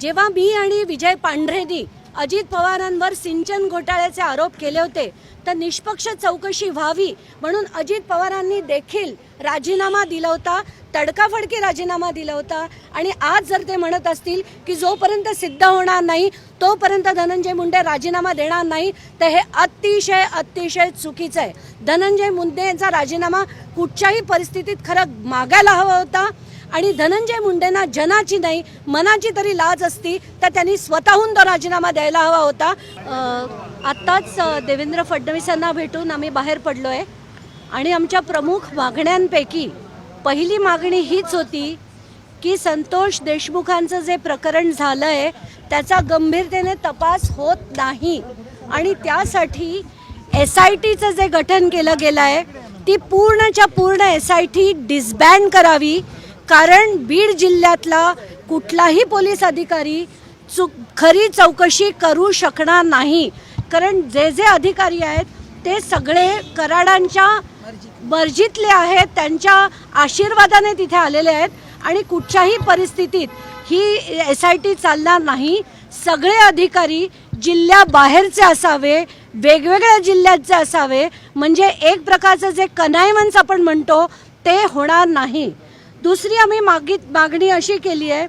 जेव्हा मी आणि विजय पांढरेंनी अजित पवारांवर सिंचन घोटाळ्याचे आरोप केले होते तर निष्पक्ष चौकशी व्हावी म्हणून अजित पवारांनी देखील राजीनामा दिला होता तडकाफडकी राजीनामा दिला होता. आणि आज जर ते म्हणत असतील की जोपर्यंत सिद्ध होणार नाही तोपर्यंत धनंजय मुंडे राजीनामा देणार नाही तर हे अतिशय अतिशय चुकीचं आहे. धनंजय मुंडे यांचा राजीनामा कुठच्याही परिस्थितीत खरं मागायला हवा होता. आणि धनंजय मुंडेंना जनाची नाही मनाची तरी लाज असती तर त्यांनी स्वतःहून तो राजीनामा द्यायला हवा होता. आत्ताच देवेंद्र फडणवीसांना भेटून आम्ही बाहेर पडलो आहे आणि आमच्या प्रमुख मागण्यांपैकी पहिली मागणी हीच होती की संतोष देशमुखांचं जे प्रकरण झालं आहे त्याचा गंभीरतेने तपास होत नाही. आणि त्यासाठी एस आय टीचं जे गठन केलं गेलं आहे ती पूर्णच्या पूर्ण एस आय टी डिसबॅन करावी कारण बीड जिल्ह्यातला कुठलाही पोलीस अधिकारी चुक खरी चौकशी करू शकणार नाही. कारण जे जे अधिकारी आहेत ते सगळे कराडांच्या मर्जीतले आहेत त्यांच्या आशीर्वादाने तिथे आलेले आहेत आणि कुठच्याही परिस्थितीत ही एस आय टी चालणार नाही. सगळे अधिकारी जिल्ह्याबाहेरचे असावे वेगवेगळ्या जिल्ह्याचे असावे म्हणजे एक प्रकारचं जे कनायमन्स आपण म्हणतो ते होणार नाही. दुसरी आम्ही मागित मागणी अशी केली आहे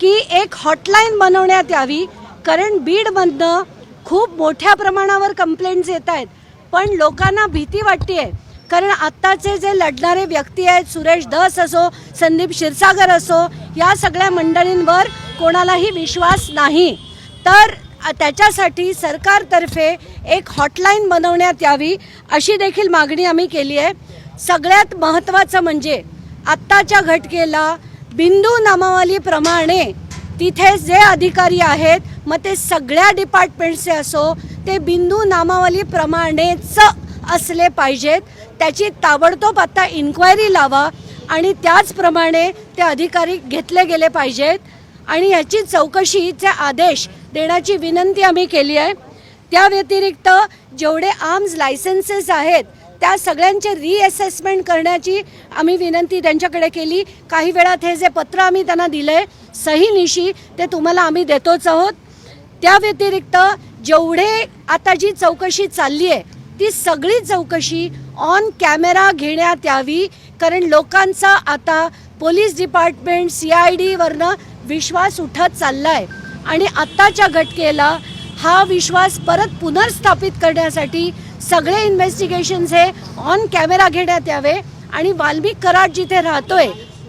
की एक हॉटलाईन बनवण्यात यावी कारण बीडमधनं खूप मोठ्या प्रमाणावर कंप्लेंट्स येत आहेत. पण लोकांना भीती वाटते आहे कारण आत्ताचे जे लढणारे व्यक्ती आहेत सुरेश धस असो संदीप क्षीरसागर असो या सगळ्या मंडळींवर कोणालाही विश्वास नाही. तर त्याच्यासाठी सरकारतर्फे एक हॉटलाईन बनवण्यात यावी अशी देखील मागणी आम्ही केली आहे. सगळ्यात महत्त्वाचं म्हणजे आत्ताच्या घटकेला बिंदू नामावलीप्रमाणे तिथे जे अधिकारी आहेत मग ते सगळ्या डिपार्टमेंटचे असो ते बिंदू नामावलीप्रमाणेच असले पाहिजेत. त्याची ताबडतोब आता इन्क्वायरी लावा आणि त्याचप्रमाणे ते अधिकारी घेतले गेले पाहिजेत. आणि याची चौकशीचे आदेश देण्याची विनंती आम्ही केली आहे. त्या व्यतिरिक्त जेवढे आर्म्स लायसन्सेस आहेत त्या सगळ्यांचे रिअसेसमेंट करण्याची आम्ही विनंती त्यांच्याकडे केली. काही वेळात हे जे पत्र आम्ही त्यांना दिलं आहे सहीनिशी ते तुम्हाला आम्ही देतोच आहोत. त्या व्यतिरिक्त जेवढे आता जी चौकशी चालली आहे ती सगळी चौकशी ऑन कॅमेरा घेण्यात यावी कारण लोकांचा आता पोलीस डिपार्टमेंट सी आय डीवरनं विश्वास उठत चालला आहे आणि आत्ताच्या घटकेला हा विश्वास परत पुनर्स्थापित करण्यासाठी सगळे इन्व्हेस्टिगेशन्स हे ऑन कॅमेरा घेण्यात यावे आणि वाल्मिक कराड जिथे राहतोय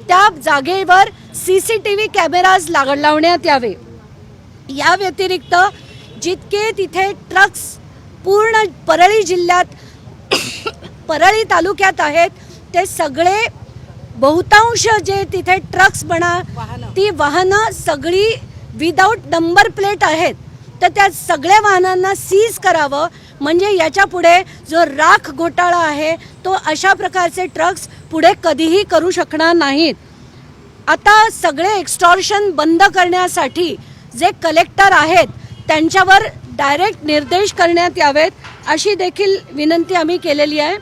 त्या जागेवर C C T V cameras लाग लावण्यात यावे. या व्यतिरिक्त जितके तिथे ट्रक्स पूर्ण परळी जिल्ह्यात परळी तालुक्यात आहेत ते सगळे बहुतांश जे तिथे ट्रक्स म्हणा ती वाहनं सगळी विदाऊट नंबर प्लेट आहेत. तर त्या सगळ्या वाहनांना सीज करावं म्हणजे याच्यापुढे जो राख घोटाळा आहे तो अशा प्रकारचे ट्रक्स पुढे कधीही करू शकणार नाहीत. आता सगळे एक्स्टॉर्शन बंद करण्यासाठी जे कलेक्टर आहेत त्यांच्यावर डायरेक्ट निर्देश करण्यात यावेत अशी देखील विनंती आम्ही केलेली आहे.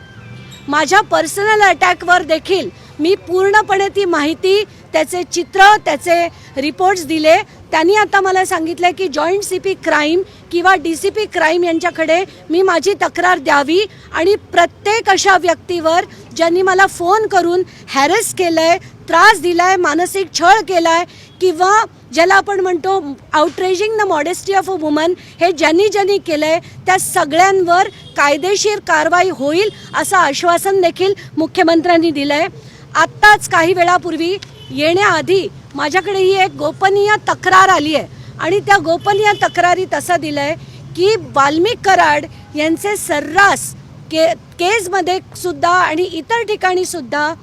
माझ्या पर्सनल अटॅकवर देखील मी पूर्णपणे ती माहिती त्याचे चित्र त्याचे रिपोर्ट्स दिले. त्यांनी आता मला सांगितलं की जॉईंट सी पी क्राईम किंवा डी सी पी क्राईम यांच्याकडे मी माझी तक्रार द्यावी. आणि प्रत्येक अशा व्यक्तीवर ज्यांनी मला फोन करून हॅरेस केलं आहे त्रास दिला आहे मानसिक छळ केला आहे किंवा ज्याला आपण म्हणतो outraging the modesty of a woman हे ज्यांनी ज्यांनी केलं आहे त्या सगळ्यांवर कायदेशीर कारवाई होईल असं आश्वासन देखील मुख्यमंत्र्यांनी दिलं आहे आत्ताच काही वेळापूर्वी येण्याआधी माझ्याकडे ही एक गोपनीय तक्रार आली आहे. आणि त्या गोपनीय तक्रारीत असं दिलं आहे की वाल्मिक कराड यांचे सर्रास के केजमध्ये सुद्धा आणि इतर ठिकाणी सुद्धा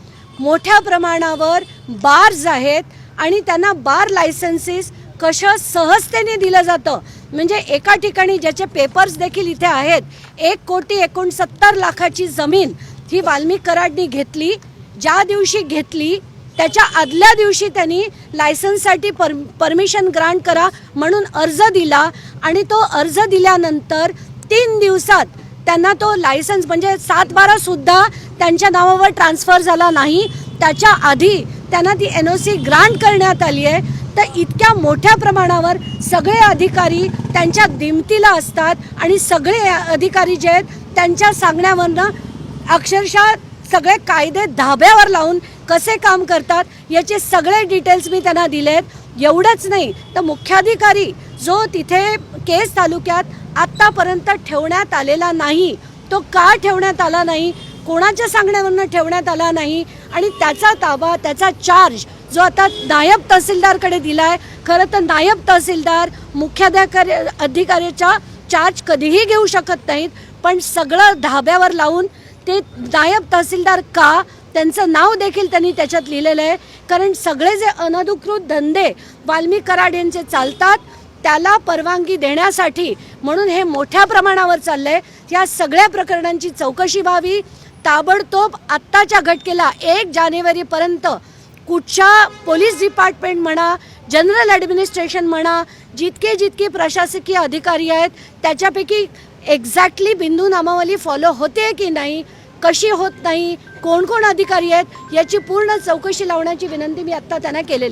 मोठ्या प्रमाणावर बार्स आहेत आणि त्यांना बार लायसन्सेस कशा सहजतेने दिलं जातं. म्हणजे एका ठिकाणी ज्याचे पेपर्स देखील इथे आहेत एक कोटी एकोणसत्तर लाखाची जमीन ही वाल्मिक कराडनी घेतली ज्या दिवशी घेतली त्याच्या आदल्या दिवशी त्यांनी लायसन्ससाठी पर परमिशन ग्रांट करा म्हणून अर्ज दिला आणि तो अर्ज दिल्यानंतर तीन दिवसात त्यांना तो लायसन्स म्हणजे सात बारासुद्धा त्यांच्या नावावर ट्रान्सफर झाला नाही. त्याच्या आधी त्यांना ती एन ओ सी ग्रांट करण्यात आली आहे. तर इतक्या मोठ्या प्रमाणावर सगळे अधिकारी त्यांच्या दिमतीला असतात आणि सगळे अधिकारी जे आहेत त्यांच्या सांगण्यावरनं अक्षरशः सगळे कायदे धाब्यावर लावून कसे काम करतात याचे सगळे डिटेल्स मी त्यांना दिलेत. एवढंच नाही तर मुख्याधिकारी जो तिथे केस तालुक्यात आत्तापर्यंत ठेवण्यात आलेला नाही तो का ठेवण्यात आला नाही कोणाच्या सांगण्यावरनं ठेवण्यात आला नाही आणि त्याचा ताबा त्याचा चार्ज जो आता नायब तहसीलदारकडे दिला आहे खरं तर नायब तहसीलदार मुख्याधिकारी अधिकाऱ्याचा चार्ज कधीही घेऊ शकत नाहीत पण सगळं धाब्यावर लावून ते नायब तहसीलदार का त्यांचं नाव देखील त्यांनी त्याच्यात लिहिलेलं आहे. कारण सगळे जे अनधिकृत धंदे वाल्मी कराड यांचे चालतात त्याला परवानगी देण्यासाठी म्हणून हे मोठ्या प्रमाणावर चाललंय. या सगळ्या प्रकरणांची चौकशी व्हावी. ताबडतोब आत्ताच्या घटकेला एक जानेवारीपर्यंत कुठच्या पोलीस डिपार्टमेंट म्हणा जनरल ॲडमिनिस्ट्रेशन म्हणा जितके जितके प्रशासकीय अधिकारी आहेत त्याच्यापैकी एक्झॅक्टली बिंदू नामावली फॉलो होते की नाही कशी होत नाही कोण कोण अधिकारी आहेत याची पूर्ण चौकशी लावण्याची विनंती मी आत्ता त्यांना केलेली